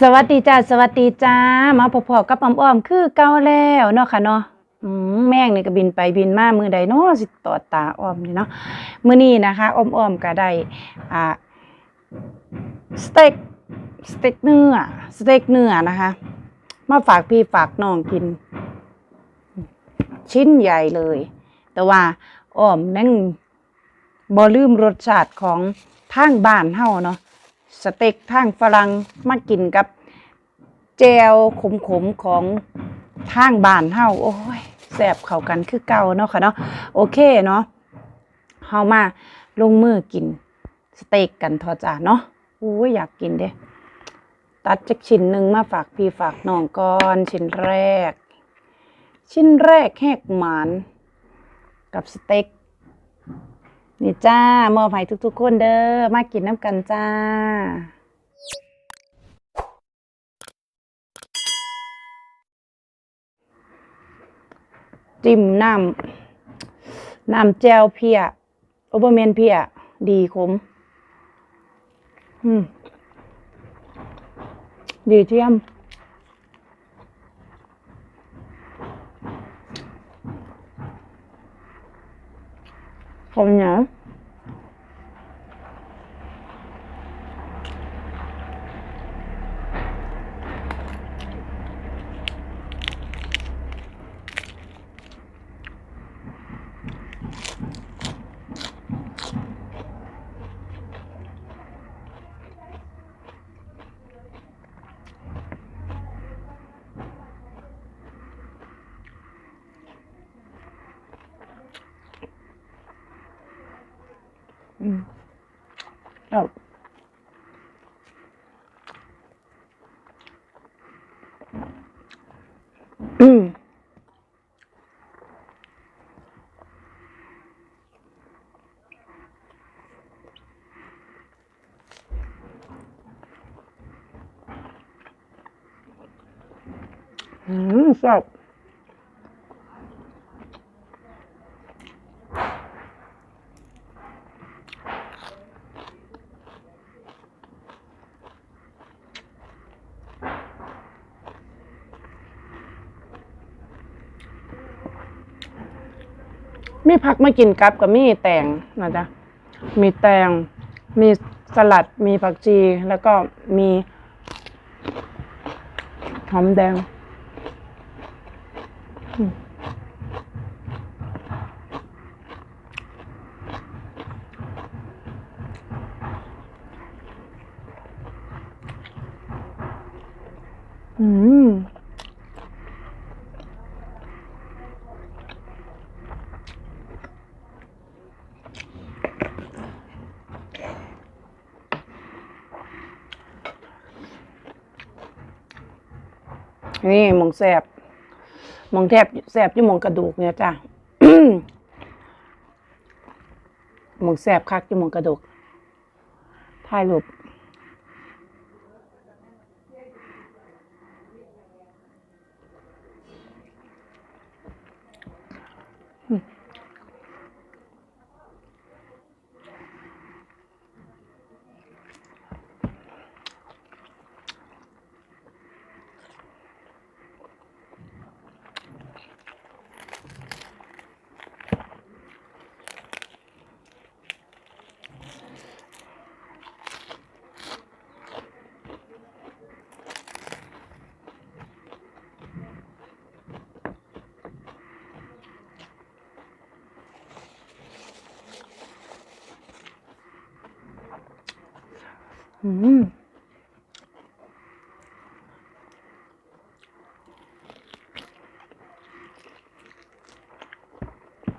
สวัสดีจ้าสวัสดีจ้ามาพบๆกับอ้อมๆคือเก่าแล้วเนาะค่ะเนาะแม่งนี่ก็บินไปบินมามือใดเนาะสิตอดตาอ้อมนี่เนาะมือนี้นะคะอ้อมๆก็ได้อ่าสเต็กสเต็กเนื้อสเต็กเนื้อนะคะ มาฝากพี่ฝากน้องกิน ชิ้นใหญ่เลย แต่ว่าอ้อมนั่งบ่ลืมรสชาติของทางบ้านเฮาเนาะ สเต็กทางฝรั่งมากินกับแจวขมๆของทางบ้านเฮาโอ้ยแซ่บเข้ากันคือเก่าเนาะค่ะเนาะโอเคเนาะเฮามาลงมือกินสเต็กกันทอจาเนาะโอ้ยอยากกินเด้ตัดจักชิ้นหนึ่งมาฝากพี่ฝากน้องก่อนชิ้นแรก ชิ้นแรกแหกหมานกับสเต็ก นี่จ้ามอบให้ทุกๆคนเด้อมากินน้ำกันจ้าจิ้มน้ำน้ำแจวเพียโอเบอร์เมนเพียดีขมอืมดีเทียม ผมเนี่ยครับอืม อืมแซ่บมีผักมากินกับกับมีแตงนะจ๊ะ มีแตง มีสลัด มีผักชี แล้วก็มีหอมแดงอืมอืม นี่หมองแสบหมองแทบแสบยี่หมองกระดูกเนี่ยจ้ะหมองแสบคักยี่หมองกระดูกถ่ายรูป อืม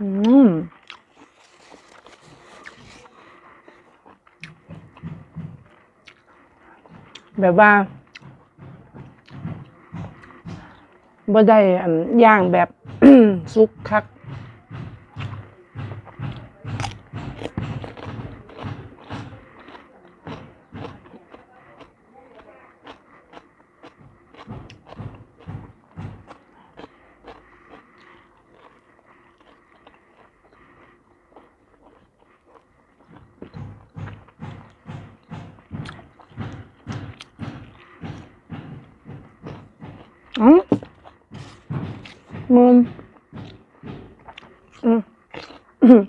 อืมแบบว่าบ่ได้อันย่างแบบสุกคัก มุมอืมอืม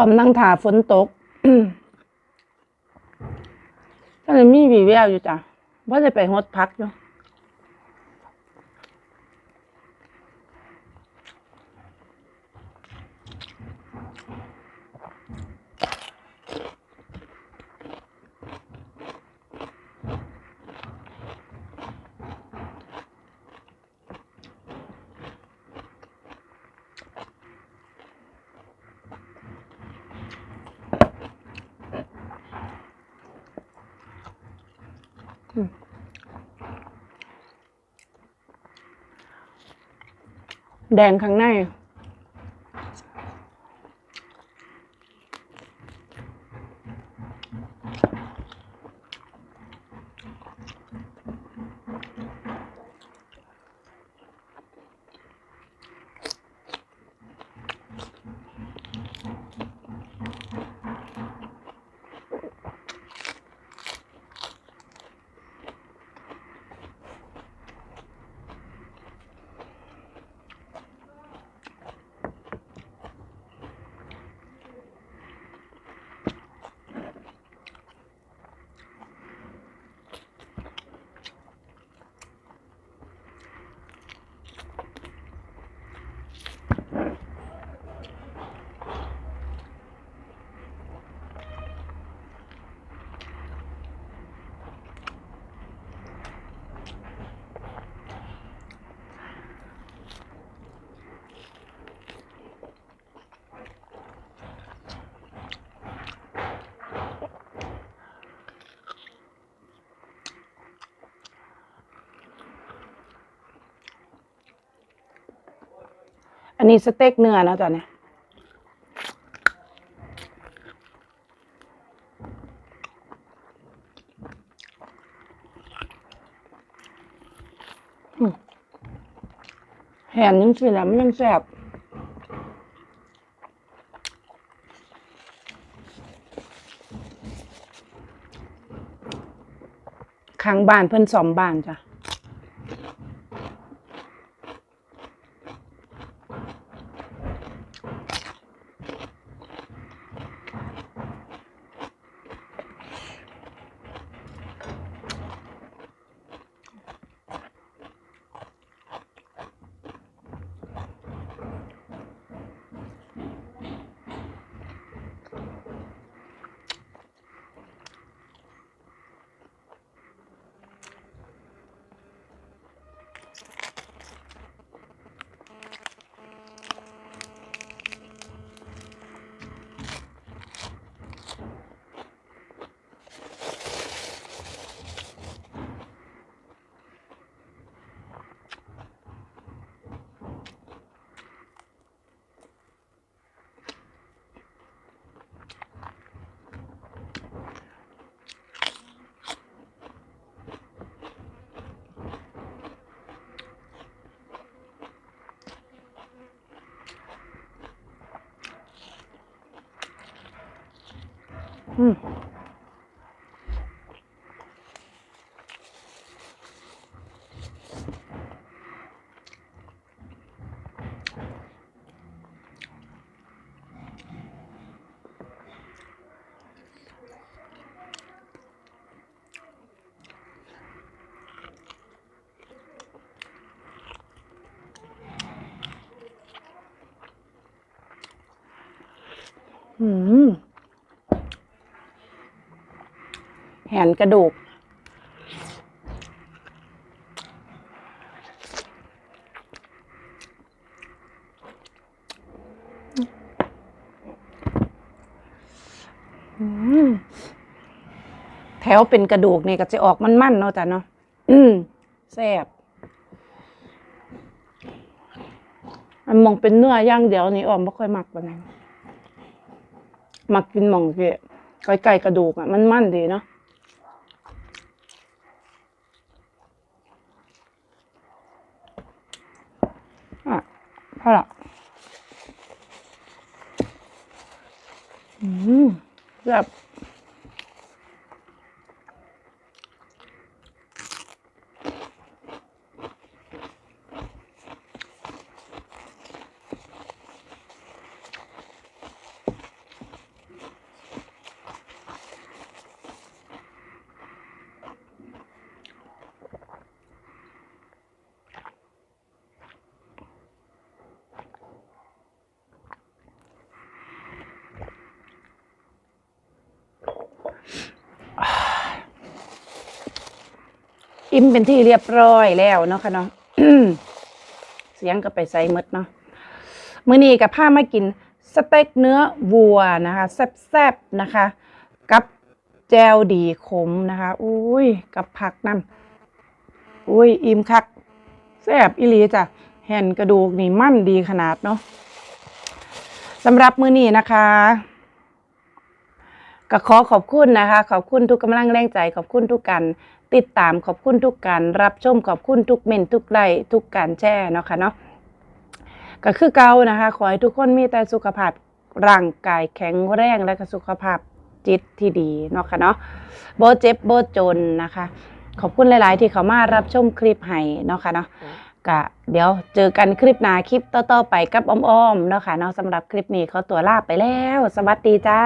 อืมคำใหญ่บดออมนั่งถ่าฝนตกก็เลยมีวีแววอยู่จ้ะว่าจะไปฮดพักอยู่ แดงข้างใน อันนี้สเต็กเนื้อนะจ๊ะเนี่ยแหนยังสิแหละมันยังแซ่บข้างบ้านเพิ่นสอมบ้านจ้ะ うん。うん、うん。 แหนกระดูก แถวเป็นกระดูกนี่ก็จะออกมันๆเนาะจ้ะเนาะแซ่บอันมองเป็นเนื้อย่างเดียวนี่ออมไม่ค่อยมักปานนั้นมักกินหมองเกะไก่กระดูกอะ มันมันดีเนาะ พอละอืมแบบ อิ่มเป็นที่เรียบร้อยแล้วเนาะค่ะเนาะเสียงก็ไปใส่มดเนาะมื้อนี้กับผ้ามากินสเต็กเนื้อวัวนะคะแซ่บๆนะคะ กับแจวดีขมนะคะอุ้ยกับผักน้ำอุ้ยอิ่มคักแซ่บอีหลีจ้ะแห่นกระดูกนี่มั่นดีขนาดเนาะสำหรับมื้อนี้นะคะก็ขอขอบคุณนะคะ ขอบคุณทุกกำลังแรงใจ ขอบคุณทุกการ ติดตามขอบคุณทุกการรับชมขอบคุณทุกเมนทุกไลค์ทุกการแชร์เนาะค่ะเนาะก็คือเก่านะคะ ขอให้ทุกคนมีแต่สุขภาพร่างกายแข็งแรงและก็สุขภาพจิตที่ดีเนาะค่ะเนาะโบเจ็บโบจนนะคะ ขอบคุณหลาย ๆ ที่เขามารับชมคลิปให้เนาะค่ะเนาะก็เดี๋ยวเจอกันคลิปหน้าคลิปต่อ ๆ ไปกับอ้อม ๆ เนาะค่ะเนาะสำหรับคลิปนี้เขาตัวลาไปแล้ว สวัสดีจ้า